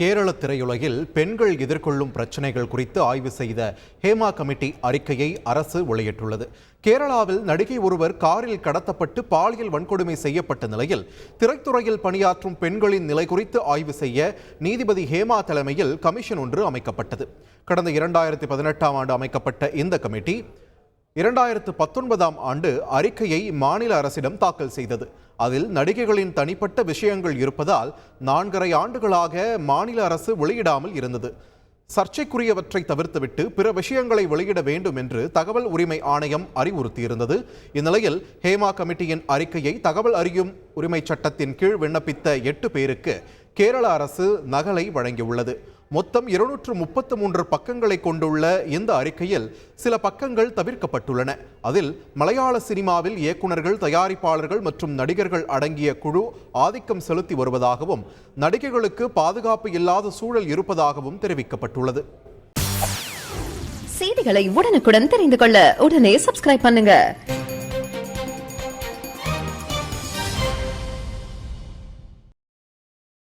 கேரள திரையுலகில் பெண்கள் எதிர்கொள்ளும் பிரச்சனைகள் குறித்து ஆய்வு செய்த ஹேமா கமிட்டி அறிக்கையை அரசு வெளியிட்டுள்ளது. கேரளாவில் நடிகை ஒருவர் காரில் கடத்தப்பட்டு பாலியல் வன்கொடுமை செய்யப்பட்ட நிலையில் திரைத்துறையில் பணியாற்றும் பெண்களின் நிலை குறித்து ஆய்வு செய்ய நீதிபதி ஹேமா தலைமையில் கமிஷன் ஒன்று அமைக்கப்பட்டது. கடந்த இரண்டாயிரத்தி பதினெட்டாம் ஆண்டு அமைக்கப்பட்ட இந்த கமிட்டி இரண்டாயிரத்து பத்தொன்பதாம் ஆண்டு அறிக்கையை மாநில அரசிடம் தாக்கல் செய்தது. அதில் நடிகைகளின் தனிப்பட்ட விஷயங்கள் இருப்பதால் நான்கரை ஆண்டுகளாக மாநில அரசு வெளியிடாமல் இருந்தது. சர்ச்சைக்குரியவற்றை தவிர்த்துவிட்டு பிற விஷயங்களை வெளியிட வேண்டும் என்று தகவல் உரிமை ஆணையம் அறிவுறுத்தியிருந்தது. இந்நிலையில் ஹேமா கமிட்டியின் அறிக்கையை தகவல் அறியும் உரிமை சட்டத்தின் கீழ் விண்ணப்பித்த எட்டு பேருக்கு கேரள அரசு நகலை வழங்கியுள்ளது. மொத்தம் இருநூற்று முப்பத்து மூன்று பக்கங்களை கொண்டுள்ள இந்த அறிக்கையில் சில பக்கங்கள் தவிர்க்கப்பட்டுள்ளன. அதில் மலையாள சினிமாவில் இயக்குனர்கள் தயாரிப்பாளர்கள் மற்றும் நடிகர்கள் அடங்கிய குழு ஆதிக்கம் செலுத்தி வருவதாகவும் நடிகைகளுக்கு பாதுகாப்பு இல்லாத சூழல் இருப்பதாகவும் தெரிவிக்கப்பட்டுள்ளது. செய்திகளை உடனுக்குடன் தெரிந்து கொள்ள உடனே சப்ஸ்கிரைப் பண்ணுங்க.